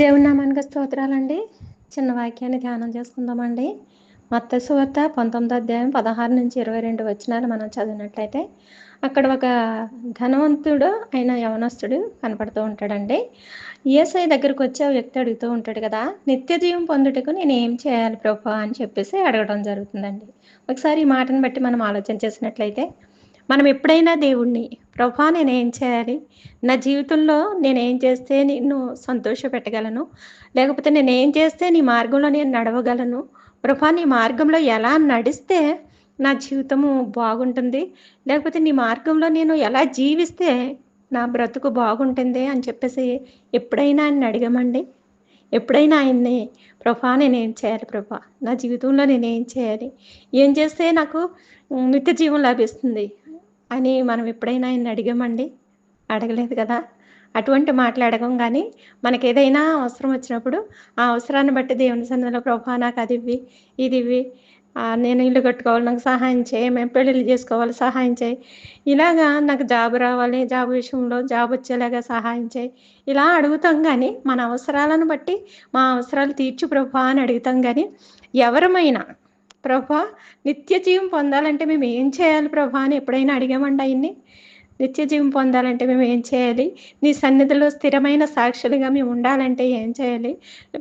దేవుని నామానికి స్తోత్రాలండి. చిన్న వాక్యాన్ని ధ్యానం చేసుకుందామండి. మత్త సువార్త పంతొమ్మిదో అధ్యాయం పదహారు నుంచి ఇరవై రెండు వచ్చినాలు మనం చదివినట్లయితే అక్కడ ఒక ధనవంతుడు అయిన యవనస్తుడు కనపడుతూ ఉంటాడండి. ఏసఐ దగ్గరకు వచ్చి ఆ వ్యక్తి అడుగుతూ ఉంటాడు కదా నిత్య జీవం పొందుటకు నేను ఏం చేయాలి ప్రభా అని చెప్పేసి అడగడం జరుగుతుందండి. ఒకసారి ఈ మాటను బట్టి మనం ఆలోచన చేసినట్లయితే మనం ఎప్పుడైనా దేవుణ్ణి ప్రభా నేను ఏం చేయాలి? నా జీవితంలో నేనేం చేస్తే నిన్ను సంతోష పెట్టగలను లేకపోతే నేనేం చేస్తే నీ మార్గంలో నేను నడవగలను? ప్రభా నీ మార్గంలో ఎలా నడిస్తే నా జీవితము బాగుంటుంది? లేకపోతే నీ మార్గంలో నేను ఎలా జీవిస్తే నా బ్రతుకు బాగుంటుంది అని చెప్పేసి ఎప్పుడైనా ఆయన అడగమండి. ఎప్పుడైనా ఆయన్ని ప్రభా నేనేం చేయాలి ప్రభా? నా జీవితంలో నేనేం చేయాలి? ఏం చేస్తే నాకు నిత్య జీవం లభిస్తుంది? అని మనం ఎప్పుడైనా ఆయన అడిగామండి? అడగలేదు కదా? అటువంటి మాట్లాడకం కానీ మనకి ఏదైనా అవసరం వచ్చినప్పుడు ఆ అవసరాన్ని బట్టి దేవుని సన్నిధిలో ప్రభా నాకు అది ఇవ్వి ఇది ఇవ్వి నేను ఇల్లు కట్టుకోవాలి నాకు సహాయం చేయి మేము పెళ్ళిళ్ళు చేసుకోవాలి సహాయం చేయి. ఇలాగా నాకు జాబ్ రావాలి జాబ్ విషయంలో జాబ్ వచ్చేలాగా సహాయం చేయి. ఇలా అడుగుతాం కానీ మన అవసరాలను బట్టి మా అవసరాలు తీర్చు ప్రభా అని అడుగుతాం కానీ ఎవరమైనా ప్రభా నిత్య జీవం పొందాలంటే మేము ఏం చేయాలి ప్రభా అని ఎప్పుడైనా అడిగామండి ఆయన్ని? నిత్య జీవం పొందాలంటే మేము ఏం చేయాలి? నీ సన్నిధిలో స్థిరమైన సాక్షులుగా మేము ఉండాలంటే ఏం చేయాలి?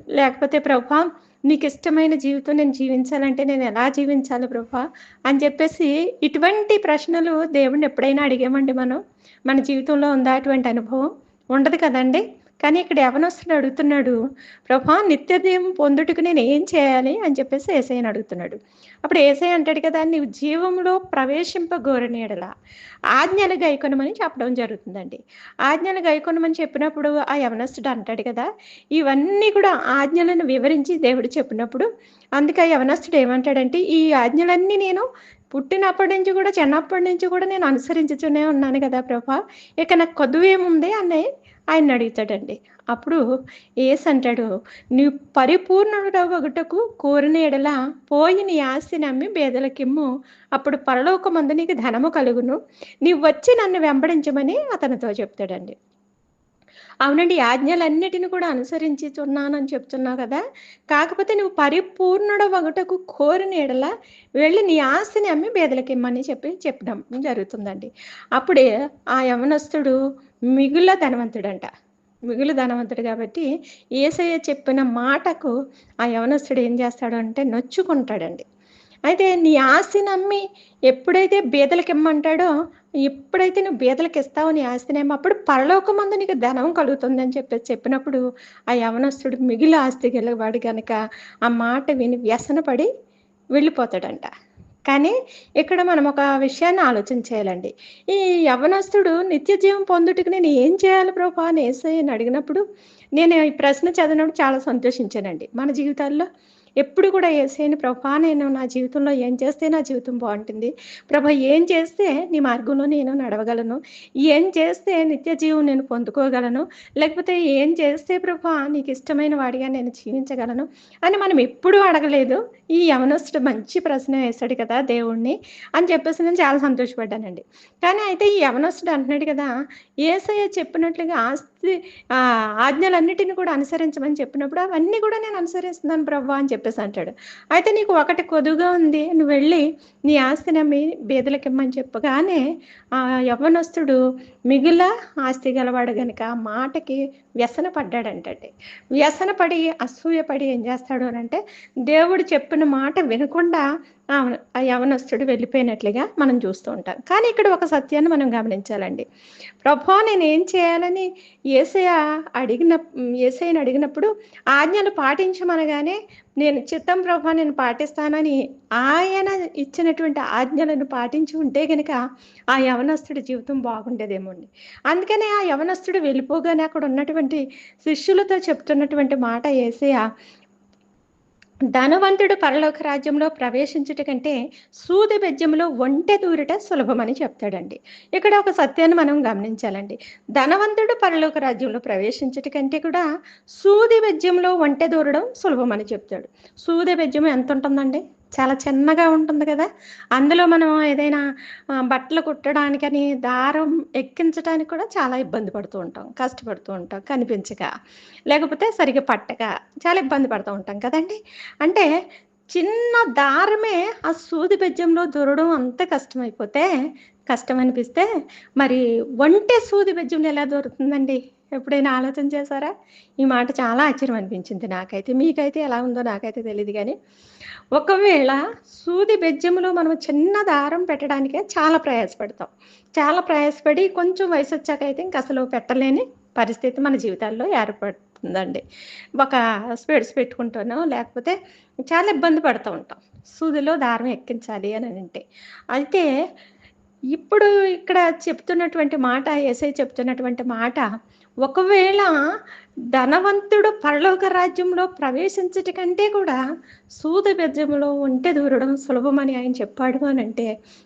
లేకపోతే ప్రభా నీకు ఇష్టమైన జీవితం నేను జీవించాలంటే నేను ఎలా జీవించాలి ప్రభా? అని చెప్పేసి ఇటువంటి ప్రశ్నలు దేవుడిని ఎప్పుడైనా అడిగామండి మనం. మన జీవితంలో ఉందా అటువంటి అనుభవం? ఉండదు కదండి? కానీ ఇక్కడ యవనస్తుడు అడుగుతున్నాడు ప్రభా నిత్యదేవం పొందుటకు నేను ఏం చేయాలి? అని చెప్పేసి ఏసైని అడుగుతున్నాడు. అప్పుడు ఏసై అంటాడు కదా నీవు జీవంలో ప్రవేశింపగోరనీడలా ఆజ్ఞలు గైకొనమని చెప్పడం జరుగుతుందండి. ఆజ్ఞలు గైకొనమని చెప్పినప్పుడు ఆ యవనస్తుడు అంటాడు కదా ఇవన్నీ కూడా ఆజ్ఞలను వివరించి దేవుడు చెప్పినప్పుడు అందుకే ఆ యవనస్తుడు ఏమంటాడంటే ఈ ఆజ్ఞలన్నీ నేను పుట్టినప్పటి నుంచి కూడా చిన్నప్పటి నుంచి కూడా నేను అనుసరించుతూనే ఉన్నాను కదా ప్రభా ఇక నాకు కొద్దువేముంది అన్నయ్య. ఆయన అడుగుతాడండి అప్పుడు ఏస్ అంటాడు నీ పరిపూర్ణుడవగుటకు కోరిన ఎడల పోయి నీ ఆస్తి నమ్మి బేదలకిమ్ము. అప్పుడు పరలోకమందు నీకు ధనము కలుగును. నీవు వచ్చి నన్ను వెంబడించమని అతనితో చెప్తాడండి. అవునండి. ఆజ్ఞలన్నిటిని కూడా అనుసరించుతున్నానని చెప్తున్నావు కదా! కాకపోతే నువ్వు పరిపూర్ణుడు ఒకటకు కోరిన ఎడల వెళ్ళి నీ ఆస్తిని అమ్మి బేదలకి ఇమ్మని చెప్పి చెప్పడం జరుగుతుందండి. అప్పుడే ఆ యవనస్తుడు మిగుల ధనవంతుడంట. మిగులు ధనవంతుడు కాబట్టి ఏసయ్య చెప్పిన మాటకు ఆ యవనస్తుడు ఏం చేస్తాడు అంటే నొచ్చుకుంటాడండి. అయితే నీ ఆస్తి నమ్మి ఎప్పుడైతే బీదలకి ఇమ్మంటాడో ఎప్పుడైతే నువ్వు బీదలకి ఇస్తావు నీ ఆస్తినేమో అప్పుడు పరలోకమందు నీకు ధనం కలుగుతుంది అని చెప్పేసి చెప్పినప్పుడు ఆ యవనస్తుడు మిగిలి ఆస్తి గెలవాడు కనుక ఆ మాట విని వ్యసనపడి వెళ్ళిపోతాడంట. కానీ ఇక్కడ మనం ఒక విషయాన్ని ఆలోచన చేయాలండి. ఈ యవనస్తుడు నిత్య జీవం పొందుటకు నేను ఏం చేయాలి ప్రభా అని ఏసయ్యని అడిగినప్పుడు నేను ఈ ప్రశ్న చదివినప్పుడు చాలా సంతోషించానండి. మన జీవితాల్లో ఎప్పుడు కూడా ఏసేని ప్రభా నేను నా జీవితంలో ఏం చేస్తే నా జీవితం బాగుంటుంది. ప్రభ ఏం చేస్తే నీ మార్గంలో నేను నడవగలను? ఏం చేస్తే నిత్య జీవం నేను పొందుకోగలను? లేకపోతే ఏం చేస్తే ప్రభా నీకు ఇష్టమైన వాడిగా నేను జీవించగలను? అని మనం ఎప్పుడూ అడగలేదు. ఈ యవనస్తుడు మంచి ప్రశ్న వేశాడు కదా దేవుణ్ణి అని చెప్పేసి నేను చాలా సంతోషపడ్డానండి. కానీ అయితే ఈ యవనస్తుడు అంటున్నాడు కదా ఏసయ్య చెప్పినట్లుగా ఆస్తి ఆజ్ఞలన్నిటిని కూడా అనుసరించమని చెప్పినప్పుడు అవన్నీ కూడా నేను అనుసరిస్తున్నాను ప్రభా అని చెప్పేసి అంటాడు. అయితే నీకు ఒకటి కొదుగా ఉంది నువ్వు వెళ్ళి నీ ఆస్తి నమ్మి బీదలకి ఇమ్మని చెప్పగానే ఆ యవనస్తుడు మిగిల ఆస్తి గలవాడు గనుక మాటకి వ్యసన పడ్డాడంటే వ్యసన పడి అసూయపడి ఏం చేస్తాడు అని అంటే దేవుడు చెప్పిన మాట వినకుండా ఆ యవనస్తుడు వెళ్ళిపోయినట్లుగా మనం చూస్తూ ఉంటాం. కానీ ఇక్కడ ఒక సత్యాన్ని మనం గమనించాలండి. ప్రభా నేను ఏం చేయాలని ఏసయ అడిగిన ఏసైని అడిగినప్పుడు ఆజ్ఞలు పాటించమనగానే నేను చిత్తం ప్రభా నేను పాటిస్తానని ఆయన ఇచ్చినటువంటి ఆజ్ఞలను పాటించి ఉంటే కనుక ఆ యవనస్తుడి జీవితం బాగుండేదేమోండి అందుకనే ఆ యవనస్తుడు వెళ్ళిపోగానే అక్కడ ఉన్నటువంటి శిష్యులతో చెప్తున్నటువంటి మాట ఏసయ ధనవంతుడు పరలోక రాజ్యంలో ప్రవేశించుట కంటే సూది బెజ్యంలో ఒంటె దూరట సులభమని చెప్తాడండి. ఇక్కడ ఒక సత్యాన్ని మనం గమనించాలండి. ధనవంతుడు పరలోక రాజ్యంలో ప్రవేశించుట కంటే కూడా సూది బెజ్యంలో ఒంటె దూరడం సులభమని చెప్తాడు. సూది బెజ్యం ఎంత ఉంటుందండి చాలా చిన్నగా ఉంటుంది కదా. అందులో మనం ఏదైనా బట్టలు కుట్టడానికని దారం ఎక్కించడానికి కూడా చాలా ఇబ్బంది పడుతూ ఉంటాం. కష్టపడుతూ ఉంటాం. కనిపించక లేకపోతే సరిగ్గా పట్టక చాలా ఇబ్బంది పడుతూ ఉంటాం కదండి. అంటే చిన్న దారమే ఆ సూది బెజ్జంలో దొరడం అంత కష్టమైపోతే కష్టం అనిపిస్తే మరి ఒంటే సూది బెజ్జంలో ఎలా దొరుకుతుందండి? ఎప్పుడైనా ఆలోచన చేశారా? ఈ మాట చాలా ఆశ్చర్యం అనిపించింది నాకైతే. మీకైతే ఎలా ఉందో నాకైతే తెలియదు కానీ ఒకవేళ సూది బెజ్జంలో మనం చిన్న దారం పెట్టడానికే చాలా ప్రయాసపడతాం. చాలా ప్రయాసపడి కొంచెం వయసు వచ్చాక అయితే ఇంక అసలు పెట్టలేని పరిస్థితి మన జీవితాల్లో ఏర్పడుతుందండి. ఒక స్పెడ్స్ పెట్టుకుంటానో లేకపోతే చాలా ఇబ్బంది పడుతూ ఉంటాం. సూదిలో దారం ఎక్కించాలి అని అంటే. అయితే ఇప్పుడు ఇక్కడ చెప్తున్నటువంటి మాట ఎస్ఐ చెప్తున్నటువంటి మాట ఒకవేళ ధనవంతుడు పరలోక రాజ్యంలో ప్రవేశించట కంటే కూడా సూద బెజ్జంలో ఒంటె దూరడం సులభమని ఆయన చెప్పాడు అని అంటే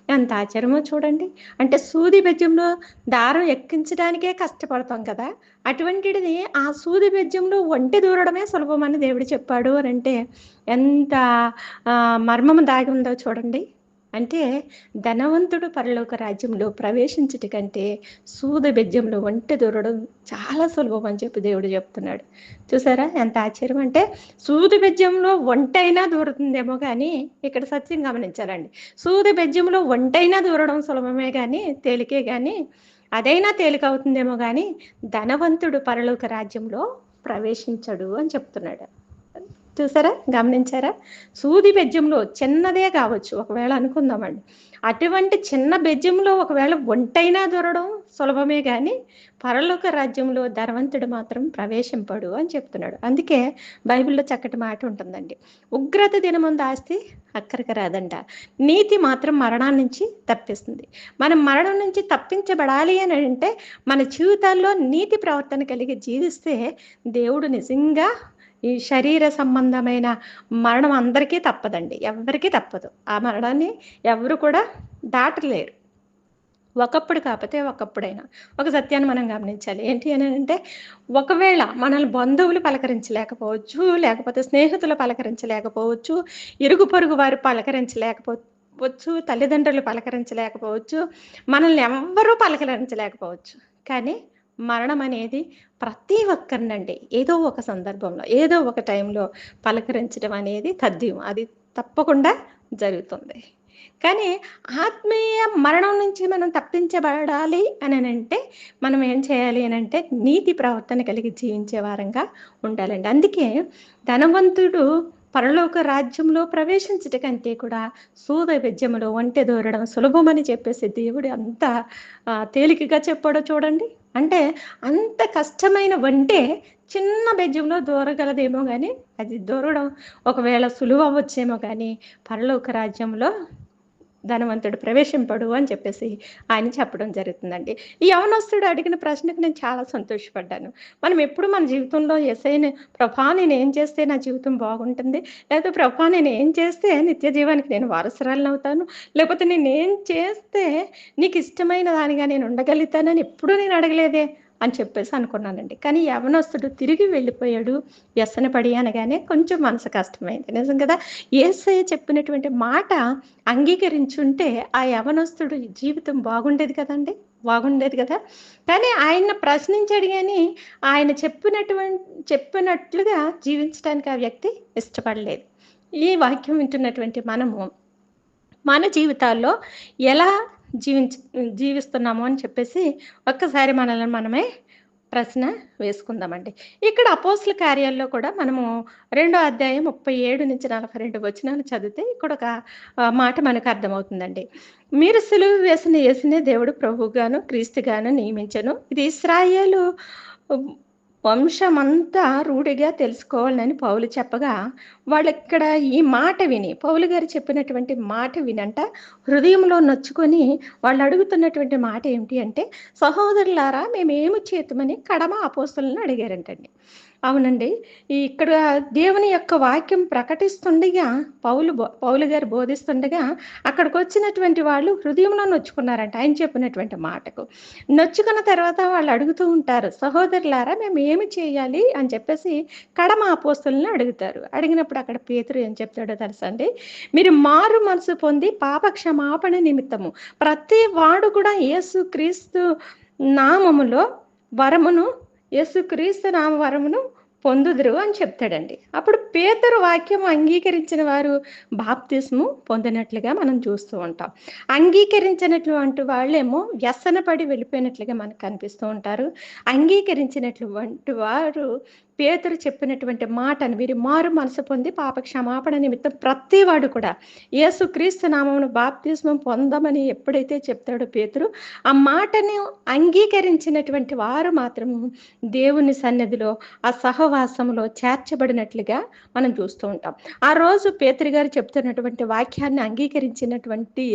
ఎంత ఆశ్చర్యమో చూడండి. అంటే సూది బెజ్జంలో దారం ఎక్కించడానికే కష్టపడతాం కదా. అటువంటిది ఆ సూది బెజ్జంలో ఒంటె దూరడమే సులభమని దేవుడు చెప్పాడు అని అంటే ఎంత మర్మం దాగి ఉందో చూడండి. అంటే ధనవంతుడు పరలోక రాజ్యంలో ప్రవేశించుట కంటే సూద బెజ్యంలో ఒంటె దూరడం చాలా సులభం అని చెప్పి దేవుడు చెప్తున్నాడు. చూసారా? ఎంత ఆశ్చర్యం అంటే సూది బెజ్జంలో ఒంటైనా దూరుతుందేమో కానీ ఇక్కడ సత్యం గమనించాలండి. సూది బెజ్యంలో ఒంటైనా దూరడం సులభమే కానీ తేలికే కానీ అదైనా తేలిక అవుతుందేమో కానీ ధనవంతుడు పరలోక రాజ్యంలో ప్రవేశించడు అని చెప్తున్నాడు. చూసారా? గమనించారా? సూది బెజ్జంలో చిన్నదే కావచ్చు. ఒకవేళ అనుకుందామండి. అటువంటి చిన్న బెజ్యంలో ఒకవేళ ఒంటైనా దొరడం సులభమే కానీ పరలోక రాజ్యంలో ధనవంతుడు మాత్రం ప్రవేశింపడు అని చెప్తున్నాడు. అందుకే బైబిల్లో చక్కటి మాట ఉంటుందండి. ఉగ్రత దినముందు ఆస్తి అక్కడికి రాదంట. నీతి మాత్రం మరణం నుంచి తప్పిస్తుంది. మనం మరణం నుంచి తప్పించబడాలి అని అంటే మన జీవితాల్లో నీతి ప్రవర్తన కలిగి జీవిస్తే దేవుడు నిజంగా ఈ శరీర సంబంధమైన మరణం అందరికీ తప్పదండి. ఎవరికీ తప్పదు. ఆ మరణాన్ని ఎవరు కూడా దాటలేరు. ఒకప్పుడు కాకపోతే ఒకప్పుడైనా. ఒక సత్యాన్ని మనం గమనించాలి. ఏంటి అని అంటే ఒకవేళ మనల్ని బంధువులు పలకరించలేకపోవచ్చు లేకపోతే స్నేహితులు పలకరించలేకపోవచ్చు ఇరుగు పొరుగు వారు పలకరించలేకపోవచ్చు తల్లిదండ్రులు పలకరించలేకపోవచ్చు మనల్ని ఎవ్వరూ పలకరించలేకపోవచ్చు. కానీ మరణం అనేది ప్రతి ఒక్కరినండి. ఏదో ఒక సందర్భంలో ఏదో ఒక టైంలో పలకరించడం అనేది తథ్యం. అది తప్పకుండా జరుగుతుంది. కానీ ఆత్మీయ మరణం నుంచి మనం తప్పించబడాలి అని అంటే మనం ఏం చేయాలి అని అంటే నీతి ప్రవర్తన కలిగి జీవించే వారంగా ఉండాలండి. అందుకే ధనవంతుడు పరలోక రాజ్యంలో ప్రవేశించట కంటే కూడా సూద విద్యములో ఒంటె దూరడం సులభమని చెప్పేసి దేవుడు అంత తేలికగా చెప్పాడో చూడండి. అంటే అంత కష్టమైన వంటే చిన్న బెజ్జంలో దూరగలదేమో కానీ అది దూరడం ఒకవేళ సులువు అవ్వచ్చేమో కానీ పరలోక రాజ్యంలో ధనవంతుడు ప్రవేశింపడు అని చెప్పేసి ఆయన చెప్పడం జరుగుతుందండి. ఈ యవనస్తుడు అడిగిన ప్రశ్నకు నేను చాలా సంతోషపడ్డాను. మనం ఎప్పుడు మన జీవితంలో ఎస్ఐని ప్రభా నేను ఏం చేస్తే నా జీవితం బాగుంటుంది? లేకపోతే ప్రభా నేను ఏం చేస్తే నిత్య జీవానికి నేను వారసురాలను అవుతాను? లేకపోతే నేను ఏం చేస్తే నీకు ఇష్టమైన దానిగా నేను ఉండగలుగుతానని ఎప్పుడూ నేను అడగలేదే? అని చెప్పేసి అనుకున్నానండి. కానీ యవనస్తుడు తిరిగి వెళ్ళిపోయాడు వ్యసన పడి అనగానే కొంచెం మనసు కష్టమైంది. నిజం కదా? ఏసయ్య చెప్పినటువంటి మాట అంగీకరించుంటే ఆ యవనస్తుడు జీవితం బాగుండేది కదండి? బాగుండేది కదా? కానీ ఆయన ప్రశ్నించాడు కానీ ఆయన చెప్పినటువంటి చెప్పినట్లుగా జీవించడానికి ఆ వ్యక్తి ఇష్టపడలేదు. ఈ వాక్యం వింటున్నటువంటి మనము మన జీవితాల్లో ఎలా జీవించ జీవిస్తున్నాము అని చెప్పేసి ఒక్కసారి మనల్ని మనమే ప్రశ్న వేసుకుందామండి. ఇక్కడ అపోస్ల కార్యాల్లో కూడా మనము రెండో అధ్యాయం ముప్పై ఏడు నుంచి నలభై రెండు వచనాలు చదివితే ఇక్కడ ఒక మాట మనకు అర్థమవుతుందండి. మీరు సులువు వేసిన వేసిన దేవుడు ప్రభువుగాను క్రీస్తుగాను నియమించను. ఇది ఇస్రాయేలు వంశమంతా రూఢిగా తెలుసుకోవాలని పౌలు చెప్పగా వాళ్ళు ఇక్కడ ఈ మాట విని పౌలు గారు చెప్పినటువంటి మాట వినంట హృదయంలో నొచ్చుకొని వాళ్ళు అడుగుతున్నటువంటి మాట ఏమిటి అంటే సహోదరులారా మేము ఏమి చేతుమని కడమ అపోస్తులను అడిగారంటండి. అవునండి. ఈ ఇక్కడ దేవుని యొక్క వాక్యం ప్రకటిస్తుండగా పౌలు బో పౌలు గారు బోధిస్తుండగా అక్కడికి వచ్చినటువంటి వాళ్ళు హృదయంలో నొచ్చుకున్నారంట. ఆయన చెప్పినటువంటి మాటకు. నొచ్చుకున్న తర్వాత వాళ్ళు అడుగుతూ ఉంటారు. సహోదరులారా మేము ఏమి చేయాలి? అని చెప్పేసి కడమ అపోస్తలుని అడుగుతారు. అడిగినప్పుడు అక్కడ పేతురు ఏం చెప్తాడో తెలుసా అండి? మీరు మారు మనసు పొంది పాప క్షమాపణ నిమిత్తము ప్రతి వాడు కూడా యేసుక్రీస్తు నామములో వరమును యేసుక్రీస్తు నామవరమును పొందుదురు అని చెప్తాడండి. అప్పుడు పేతరు వాక్యం అంగీకరించిన వారు బాప్తిస్ము పొందినట్లుగా మనం చూస్తూ ఉంటాం. అంగీకరించినట్లు అంటూ వాళ్ళేమో వ్యసనపడి వెళ్ళిపోయినట్లుగా మనకు కనిపిస్తూ ఉంటారు. అంగీకరించినట్లు వంటి వారు పేతురు చెప్పినటువంటి మాటను వీరి మారు మనసు పొంది పాప క్షమాపణ నిమిత్తం ప్రతివాడు కూడా యేసుక్రీస్తు నామమును బాప్తిస్మం పొందమని ఎప్పుడైతే చెప్తాడో పేతురు ఆ మాటను అంగీకరించినటువంటి వారు మాత్రం దేవుని సన్నిధిలో ఆ సహవాసంలో చేర్చబడినట్లుగా మనం చూస్తూ ఉంటాం. ఆ రోజు పేతురు గారు చెప్తున్నటువంటి వాక్యాన్ని అంగీకరించినటువంటి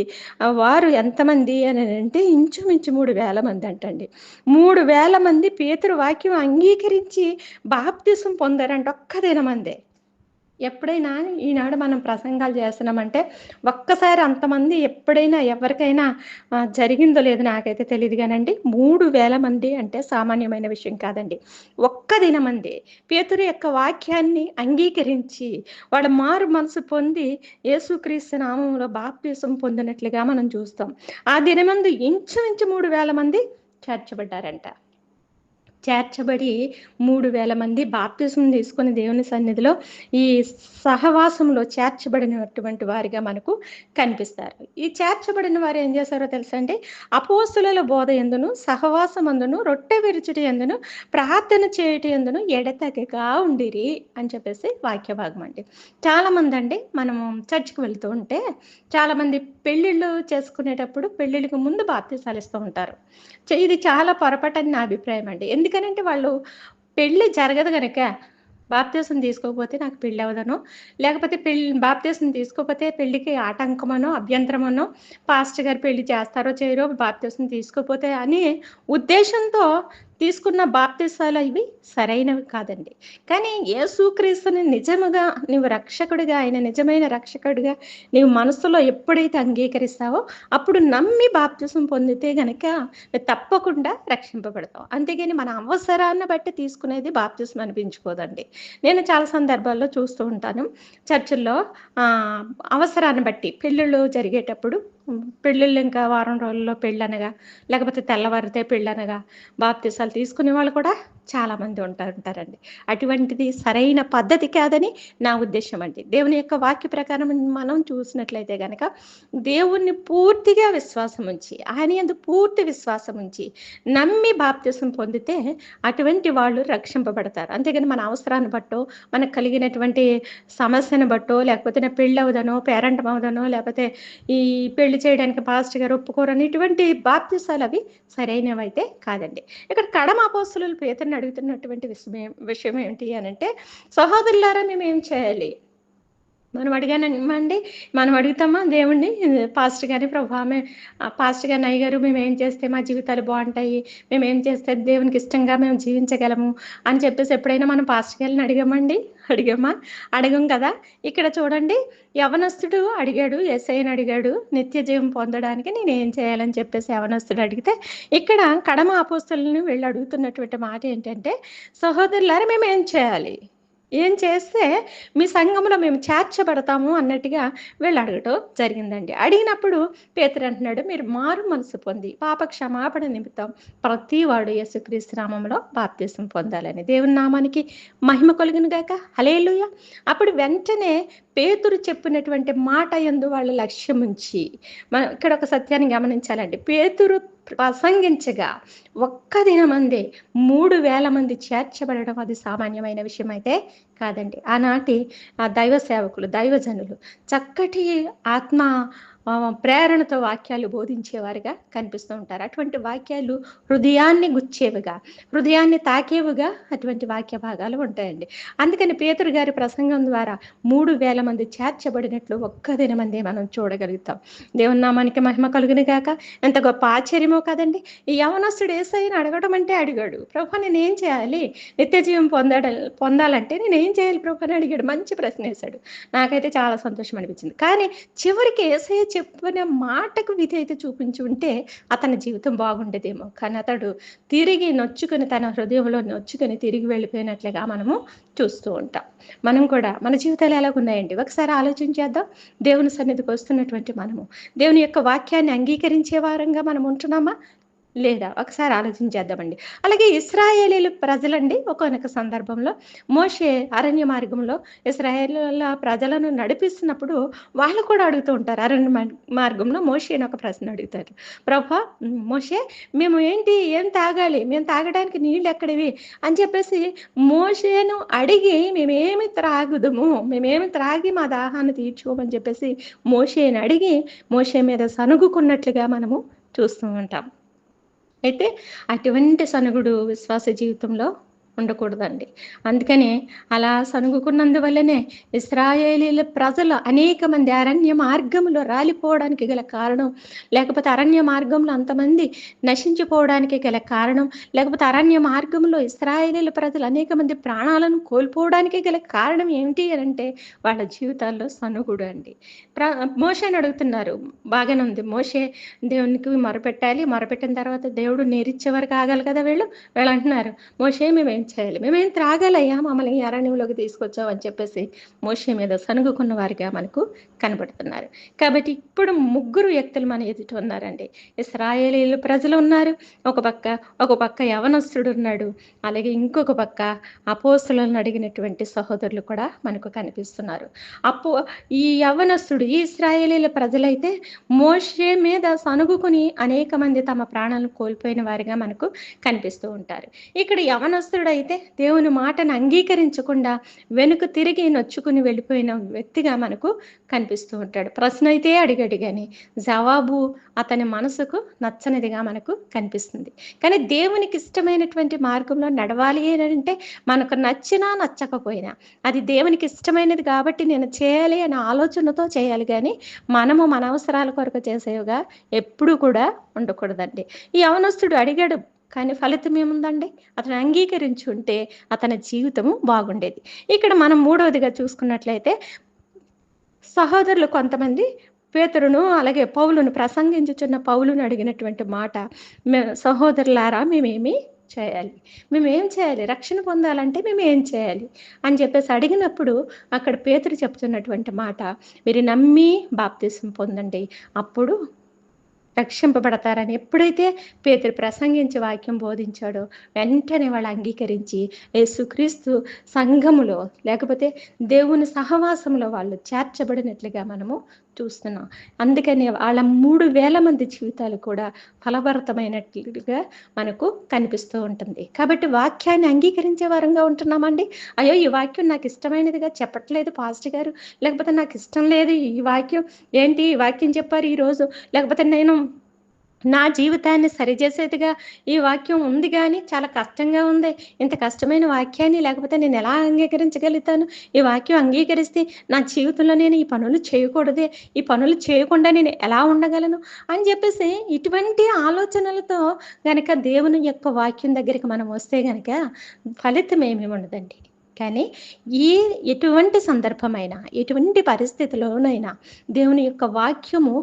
వారు ఎంతమంది అని అంటే ఇంచుమించు మూడు వేల మంది అంటండి. మూడు వేల మంది పేతురు వాక్యం అంగీకరించి బాప్ బాప్తిసం పొందారంట ఒక్క దినమందే. ఎప్పుడైనా ఈనాడు మనం ప్రసంగాలు చేస్తున్నామంటే ఒక్కసారి అంతమంది ఎప్పుడైనా ఎవరికైనా జరిగిందో లేదో నాకైతే తెలియదు కానండి మూడు వేల మంది అంటే సామాన్యమైన విషయం కాదండి. ఒక్క దినమంది పేతురు యొక్క వాక్యాన్ని అంగీకరించి వాళ్ళ మారు మనసు పొంది యేసుక్రీస్తు నామంలో బాప్తీసం పొందినట్లుగా మనం చూస్తాం. ఆ దినమందు ఇంచుమించు 3000 మంది చేర్చబడ్డారంట. చేర్చబడి మూడు వేల మంది బాప్తిసం తీసుకుని దేవుని సన్నిధిలో ఈ సహవాసంలో చేర్చబడినటువంటి వారిగా మనకు కనిపిస్తారు. ఈ చేర్చబడిన వారు ఏం చేశారో తెలుసా అండి? అపోస్తుల బోధ యందును, సహవాసమందును, రొట్టె విరుచుట ఎందును ప్రార్థన చేయుట యందును ఎడతగగా ఉండిరి అని చెప్పేసి వాక్య భాగం అండి. చాలామంది అండి మనము చర్చికి వెళ్తూ ఉంటే చాలామంది పెళ్ళిళ్ళు చేసుకునేటప్పుడు పెళ్ళిళ్ళకి ముందు బాప్తిసాలు ఇస్తూ ఉంటారు. చ ఇది చాలా పొరపాటని నా అభిప్రాయం అండి. ఎందుకు ఎందుకనంటే వాళ్ళు పెళ్ళి జరగదు కనుక బాప్తిసం తీసుకోకపోతే నాకు పెళ్ళి అవ్వదనో, లేకపోతే పెళ్ళి బాప్తిసం తీసుకోకపోతే పెళ్ళికి ఆటంకమనో, అభ్యంతరమనో, పాస్టర్ గారు పెళ్ళి చేస్తారో చేయరో బాప్తిసం తీసుకోకపోతే అని ఉద్దేశంతో తీసుకున్న బాప్తిసాలు ఇవి సరైనవి కాదండి. కానీ యేసుక్రీస్తుని నిజముగా నీవు రక్షకుడిగా ఆయన నిజమైన రక్షకుడిగా నీవు మనసులో ఎప్పుడైతే అంగీకరిస్తావో అప్పుడు నమ్మి బాప్తిసం పొందితే గనక తప్పకుండా రక్షింపబడతాం. అంతేగాని మన అవసరాన్ని బట్టి తీసుకునేది బాప్తిసం అనిపించుకోదండి. నేను చాలా సందర్భాల్లో చూస్తూ ఉంటాను. చర్చిల్లో అవసరాన్ని బట్టి పెళ్ళిళ్ళు జరిగేటప్పుడు పెళ్ళిళ్ళు ఇంకా వారం రోజుల్లో పెళ్ళనగా, లేకపోతే తెల్లవారితే పెళ్ళనగా బాప్తిసాలు తీసుకునే వాళ్ళు కూడా చాలామంది ఉంటా ఉంటారండి. అటువంటిది సరైన పద్ధతి కాదని నా ఉద్దేశం అండి. దేవుని యొక్క వాక్య ప్రకారం మనం చూసినట్లయితే కనుక దేవుణ్ణి పూర్తిగా విశ్వాసం ఉంచి, ఆయన ఎందు పూర్తి విశ్వాసం ఉంచి, నమ్మి బాప్తిసం పొందితే అటువంటి వాళ్ళు రక్షింపబడతారు. అంతేగాని మన అవసరాన్ని బట్టో, మనకు కలిగినటువంటి సమస్యను బట్టో, లేకపోతే నా అవుదనో పేరెంట్ అవ్వదనో, లేకపోతే ఈ పెళ్ళి చేయడానికి పాస్ట్ గారు ఒప్పుకోరని ఇటువంటి బాప్తిసాలు అవి సరైనవైతే కాదండి. ఇక్కడ కడమ పేతున్న పేతురుని అడుగుతున్నటువంటి విషయం విషయం ఏంటి అంటే సహోదరులారా మేమేం చేయాలి? మనం అడిగానండి మనం అడుగుతామా దేవుణ్ణి పాస్టర్ గారి ప్రభా మే పాస్టర్ గారిని అయ్యగారు మేమేం చేస్తే మా జీవితాలు బావుంటాయి? మేమేం చేస్తే దేవునికి ఇష్టంగా మేము జీవించగలము? అని చెప్పేసి ఎప్పుడైనా మనం పాస్టర్ గారిని అడిగామండి? అడిగామా? అడగం కదా! ఇక్కడ చూడండి యవనస్తుడు అడిగాడు. ఎస్ఐని అడిగాడు. నిత్య జీవం పొందడానికి ఏం చేయాలని చెప్పేసి యవనస్తుడు అడిగితే, ఇక్కడ కడమ ఆపోస్తులను వీళ్ళు అడుగుతున్నటువంటి మాట ఏంటంటే, సహోదరులారా మేమేం చేయాలి? ఏం చేస్తే మీ సంఘంలో మేము చేర్చబడతాము అన్నట్టుగా వీళ్ళు అడగటం జరిగిందండి. అడిగినప్పుడు పేతురు అంటున్నాడు మీరు మారు మనసు పొంది పాప క్షమాపణ నిమిత్తం ప్రతివాడు యేసుక్రీస్తు నామంలో బాప్తీసం పొందాలని. దేవుని నామానికి మహిమ కలిగిన గాక. హలేలుయ అప్పుడు వెంటనే పేతురు చెప్పినటువంటి మాట యందు లక్ష్యం ఉంచి మనం ఇక్కడ ఒక సత్యాన్ని గమనించాలండి. పేతురు ప్రసంగించగా ఒక్క దినమందే 3000 మంది చేర్చబడడం అది సామాన్యమైన విషయం అయితే కాదండి. ఆనాటి ఆ దైవ సేవకులు, దైవజనులు చక్కటి ఆత్మ ప్రేరణతో వాక్యాలు బోధించేవారుగా కనిపిస్తూ ఉంటారు. అటువంటి వాక్యాలు హృదయాన్ని గుచ్చేవిగా హృదయాన్ని తాకేవిగా అటువంటి వాక్య భాగాలు ఉంటాయండి. అందుకని పేతురు గారి ప్రసంగం ద్వారా మూడు వేల మంది చేర్చబడినట్లు ఒక్క దినమంది మనం చూడగలుగుతాం. దేవుని నామానికి మహిమ కలుగుని గాక ఎంత గొప్ప ఆశ్చర్యమో కదండి. ఈ యవనస్తుడు ఏసైని అడగడం అంటే అడిగాడు. ప్రభు నేను ఏం చేయాలి? నిత్య జీవం పొందడ పొందాలంటే నేను ఏం చేయాలి? ప్రభు అని అడిగాడు. మంచి ప్రశ్న వేశాడు. నాకైతే చాలా సంతోషం అనిపించింది. కానీ చివరికి ఏసై చెప్పిన మాటకు విధేయత చూపించి ఉంటే అతని జీవితం బాగుండేదేమో. కానీ అతడు తిరిగి నొచ్చుకొని తన హృదయంలో నొచ్చుకొని తిరిగి వెళ్ళిపోయినట్లుగా మనము చూస్తూ ఉంటాం. మనం కూడా మన జీవితాలు ఎలాగున్నాయండి ఒకసారి ఆలోచించేద్దాం దేవుని సన్నిధికి వస్తున్నటువంటి మనము. దేవుని యొక్క వాక్యాన్ని అంగీకరించే వారంగా మనం ఉంటున్నామా? లేదా ఒకసారి ఆలోచించేద్దామండి అలాగే ఇస్రాయేలీలు ప్రజలండి ఒకనొక సందర్భంలో మోషే అరణ్య మార్గంలో ఇస్రాయేలీల ప్రజలను నడిపిస్తున్నప్పుడు వాళ్ళు కూడా అడుగుతూ ఉంటారు. అరణ్య మార్గంలో మోషే అని ఒక ప్రశ్న అడుగుతారు. ప్రభా మోషే మేము ఏంటి ఏం తాగాలి మేము తాగడానికి నీళ్ళు ఎక్కడివి? అని చెప్పేసి మోషేను అడిగి మేమేమి త్రాగుదము మేమేమి త్రాగి మా దాహాన్ని తీర్చుకోమని చెప్పేసి మోషేని అడిగి మోషే మీద సనుగుకున్నట్లుగా మనము చూస్తూ ఉంటాం. అయితే అటువంటి సనుగుడు విశ్వాస జీవితంలో ఉండకూడదండి. అందుకని అలా సనుగుకున్నందువల్లనే ఇస్రాయేలీల ప్రజలు అనేక మంది అరణ్య మార్గంలో రాలిపోవడానికి గల కారణం లేకపోతే అరణ్య మార్గంలో అంతమంది నశించిపోవడానికి గల కారణం లేకపోతే అరణ్య మార్గంలో ఇస్రాయేలీల ప్రజలు అనేక మంది ప్రాణాలను కోల్పోవడానికి గల కారణం ఏమిటి అని అంటే వాళ్ళ జీవితాల్లో సనుగుడు అండి. ప్ర మోషని అడుగుతున్నారు. బాగానే ఉంది. మోషే దేవునికి మొరపెట్టాలి. మొరపెట్టిన తర్వాత దేవుడు నేరిచ్చే వరకు ఆగాలి కదా వీళ్ళు? వీళ్ళు అంటున్నారు మోషే మేము చేయాలి. మేమేం త్రాగాలయ్యా? మమ్మల్ని అరణ్యంలోకి తీసుకొచ్చావు అని చెప్పేసి మోషే మీద సనుగుకున్న వారిగా మనకు కనబడుతున్నారు. కాబట్టి ఇప్పుడు ముగ్గురు వ్యక్తులు మన ఎదుట ఉన్నారండి. ఇస్రాయేలీలు ప్రజలు ఉన్నారు. ఒక పక్క ఒక పక్క యవనస్తుడు ఉన్నాడు. అలాగే ఇంకొక పక్క అపోస్తులను అడిగినటువంటి సహోదరులు కూడా మనకు కనిపిస్తున్నారు. అపో ఈ యవనస్తుడు ఈ ఇస్రాయేలీల ప్రజలైతే మోషే మీద సనుగుకుని అనేక మంది తమ ప్రాణాలను కోల్పోయిన వారిగా మనకు కనిపిస్తూ ఉంటారు. ఇక్కడ యవనస్తుడు అయితే దేవుని మాటను అంగీకరించకుండా వెనుక తిరిగి నొచ్చుకుని వెళ్ళిపోయిన వ్యక్తిగా మనకు కనిపిస్తూ ఉంటాడు. ప్రశ్న అయితే అడిగాడు కానీ జవాబు అతని మనసుకు నచ్చనిదిగా మనకు కనిపిస్తుంది. కానీ దేవునికి ఇష్టమైనటువంటి మార్గంలో నడవాలి అని అంటే మనకు నచ్చినా నచ్చకపోయినా అది దేవునికి ఇష్టమైనది కాబట్టి నేను చేయాలి అనే ఆలోచనతో చేయాలి. కానీ మనము మన అవసరాల కొరకు చేసేవిగా ఎప్పుడూ కూడా ఉండకూడదండి. ఈ అవనస్తుడు అడిగాడు కానీ ఫలితం ఏముందండి? అతను అంగీకరించి ఉంటే అతని జీవితము బాగుండేది. ఇక్కడ మనం మూడవదిగా చూసుకున్నట్లయితే సహోదరులు కొంతమంది పేతురును అలాగే పౌలును ప్రసంగించుచున్న పౌలును అడిగినటువంటి మాట సహోదరులారా మేమేమి చేయాలి? మేము ఏం చేయాలి? రక్షణ పొందాలంటే మేము ఏం చేయాలి? అని చెప్పేసి అడిగినప్పుడు అక్కడ పేతురు చెప్తున్నటువంటి మాట మీరు నమ్మి బాప్తీసం పొందండి. అప్పుడు రక్షింపబడతారని ఎప్పుడైతే పేతురు ప్రసంగించి వాక్యం బోధించాడో వెంటనే వాళ్ళు అంగీకరించి యేసుక్రీస్తు సంఘములో లేకపోతే దేవుని సహవాసంలో వాళ్ళు చేర్చబడినట్లుగా మనము చూస్తున్నాం. అందుకని వాళ్ళ మూడు వేల మంది జీవితాలు కూడా ఫలభరితమైనట్లుగా మనకు కనిపిస్తూ ఉంటుంది. కాబట్టి వాక్యాన్ని అంగీకరించే వారంగా ఉంటున్నామండి. అయ్యో ఈ వాక్యం నాకు ఇష్టమైనదిగా చెప్పట్లేదు పాస్టర్ గారు. లేకపోతే నాకు ఇష్టం లేదు ఈ వాక్యం. ఏంటి? ఈ వాక్యం చెప్పారు ఈరోజు. లేకపోతే నేను నా జీవితాన్ని సరిచేసేదిగా ఈ వాక్యం ఉంది కానీ చాలా కష్టంగా ఉంది. ఇంత కష్టమైన వాక్యాన్ని లేకపోతే నేను ఎలా అంగీకరించగలుగుతాను? ఈ వాక్యం అంగీకరిస్తే నా జీవితంలో నేను ఈ పనులు చేయకూడదే? ఈ పనులు చేయకుండా నేను ఎలా ఉండగలను? అని చెప్పేసి ఇటువంటి ఆలోచనలతో గనక దేవుని యొక్క వాక్యం దగ్గరికి మనం వస్తే గనక ఫలితం ఏమి ఉండదండి. కానీ ఈ ఎటువంటి సందర్భమైనా ఎటువంటి పరిస్థితిలోనైనా దేవుని యొక్క వాక్యము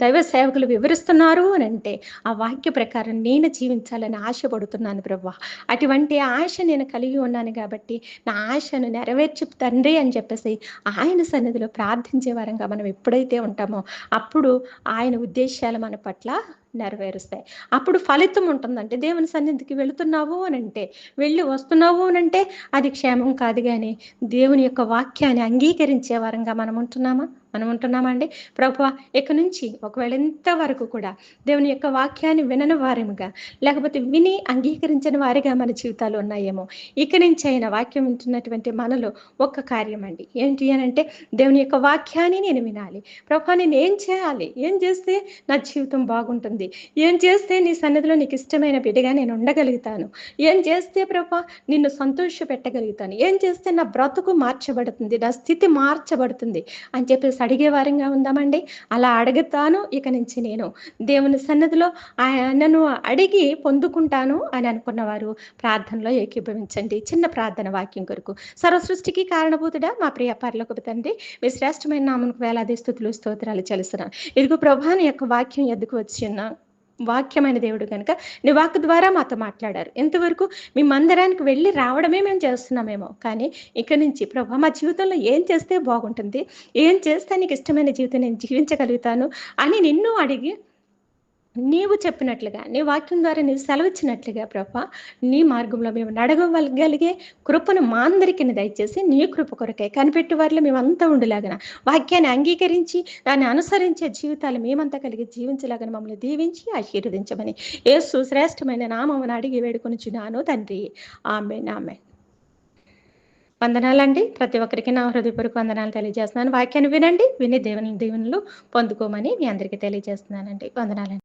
దైవ సేవకులు వివరిస్తున్నారు అని అంటే ఆ వాక్య ప్రకారం నేను జీవించాలని ఆశపడుతున్నాను బ్రవ్వ అటువంటి ఆశ నేను కలిగి ఉన్నాను కాబట్టి నా ఆశను నెరవేర్చి తండ్రి అని చెప్పేసి ఆయన సన్నిధిలో ప్రార్థించే వారంగా మనం ఎప్పుడైతే ఉంటామో అప్పుడు ఆయన ఉద్దేశాలు మన పట్ల నెరవేరుస్తాయి. అప్పుడు ఫలితం ఉంటుందంటే దేవుని సన్నిధికి వెళుతున్నావు అని అంటే వెళ్ళి వస్తున్నావు అని అంటే అది క్షేమం కాదు కానీ దేవుని యొక్క వాక్యాన్ని అంగీకరించే వారంగా మనం ఉంటున్నామా? మనం ఉంటున్నామండి ప్రభు ఇక నుంచి ఒకవేళ ఇంతవరకు కూడా దేవుని యొక్క వాక్యాన్ని వినని వారిగా లేకపోతే విని అంగీకరించిన వారిగా మన జీవితాలు ఉన్నాయేమో ఇక నుంచి అయిన వాక్యం వింటున్నటువంటి మనలో ఒక్క కార్యం అండి ఏంటి అని అంటే దేవుని యొక్క వాక్యాన్ని నేను వినాలి. ప్రభా నేను ఏం చేయాలి? ఏం చేస్తే నా జీవితం బాగుంటుంది? ఏం చేస్తే నీ సన్నిధిలో నీకు ఇష్టమైన బిడ్డగా నేను ఉండగలుగుతాను? ఏం చేస్తే ప్రభా నిన్ను సంతోష పెట్టగలుగుతాను ఏం చేస్తే నా బ్రతుకు మార్చబడుతుంది? నా స్థితి మార్చబడుతుంది? అని చెప్పేసి అడిగే వారంగా ఉందామండి? అలా అడుగుతాను ఇక నుంచి నేను. దేవుని సన్నదిలో ఆయనను అడిగి పొందుకుంటాను అని అనుకున్న వారు ప్రార్థనలో ఏకీభవించండి. చిన్న ప్రార్థన వాక్యం కొరకు. సర్వసృష్టికి కారణభూతుడా మా ప్రియ పర్లోకి తండ్రి మీ శ్రేష్టమైన నామకు వేలాది స్థుతులు స్తోత్రాలు చెల్లిస్తున్నాను ఇదిగో ప్రభాని యొక్క వాక్యం ఎద్దుకు వచ్చిన వాక్యమైన దేవుడు కనుక నీ వాక్ ద్వారా మాతో మాట్లాడారు. ఎంతవరకు మీ మందిరానికి వెళ్ళి రావడమే మేము చేస్తున్నామేమో. కానీ ఇక నుంచి ప్రభా మా జీవితంలో ఏం చేస్తే బాగుంటుంది? ఏం చేస్తే నీకు ఇష్టమైన జీవితం నేను జీవించగలుగుతాను అని నిన్ను అడిగి నీవు చెప్పినట్లుగా నీ వాక్యం ద్వారా నీవు సెలవిచ్చినట్లుగా ప్రభా నీ మార్గంలో మేము నడగగలిగే కృపను మా అందరికీ దయచేసి నీ కృప కొరకే కనిపెట్టి వారిలో మేమంతా ఉండేలాగన. వాక్యాన్ని అంగీకరించి దాన్ని అనుసరించే జీవితాలు మేమంతా కలిగి జీవించలాగన మమ్మల్ని దీవించి ఆశీర్వదించమని యేసు శ్రేష్టమైన నామమును అడిగి వేడుకొని చున్నాను తండ్రి. ఆమె నామె వందనాలండి. ప్రతి ఒక్కరికి నా హృదయపూర్వక వందనాలు తెలియజేస్తున్నాను. వాక్యాన్ని వినండి విని దేవుని దీవెనలు పొందుకోమని మీ అందరికీ తెలియజేస్తున్నానండి. వందనాలండి.